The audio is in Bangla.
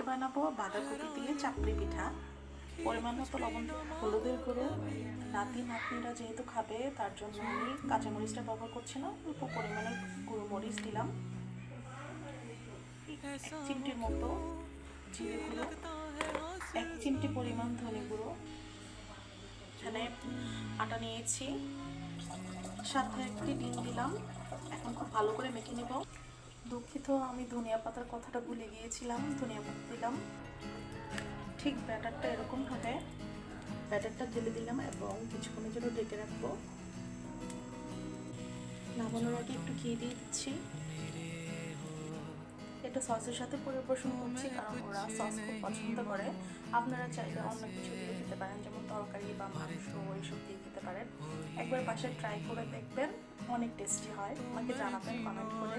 আজকে বানাবো বাঁধাকপি দিয়ে চাপড়ি পিঠা। পরিমাণ মতো লবণ, হলুদের গুঁড়ো। নাতি, নাতনিরা যেহেতু খাবে, তার জন্য আমি কাঁচামরিচটা ব্যবহার করছি না অল্প পরিমাণে গুঁড়ো মরিচ দিলাম। চিমটির মতো জিরে গুঁড়ো, এক চিমটি পরিমাণ ধনে গুঁড়ো। এখানে আটা নিয়েছি। সাথে একটি ডিম দিলাম। এখন খুব ভালো করে মেখে নেব। দুঃখিত, আমি ধনিয়া পাতার কথাটা ভুলে গিয়েছিলাম, ধনিয়া পাতা দিলাম। ঠিক ব্যাটারটা এরকম হবে। ব্যাটারটা ঢেলে দিলাম এবং কিছুক্ষণের জন্য ডেকে রাখব। নামানোর আগে একটু ঘি দিয়ে দিচ্ছি। এটা সসের সাথে পরিবেশন করছি, কারণ ওরা সস খুব পছন্দ করে। আপনারা চাইলে অন্য কিছু দিয়ে খেতে পারেন, যেমন তরকারি বা মাংস, এইসব দিয়ে খেতে পারেন। একবার বাসায় ট্রাই করে দেখবেন, অনেক টেস্টি হয়। আমাকে জানাবেন, কমেন্ট করে।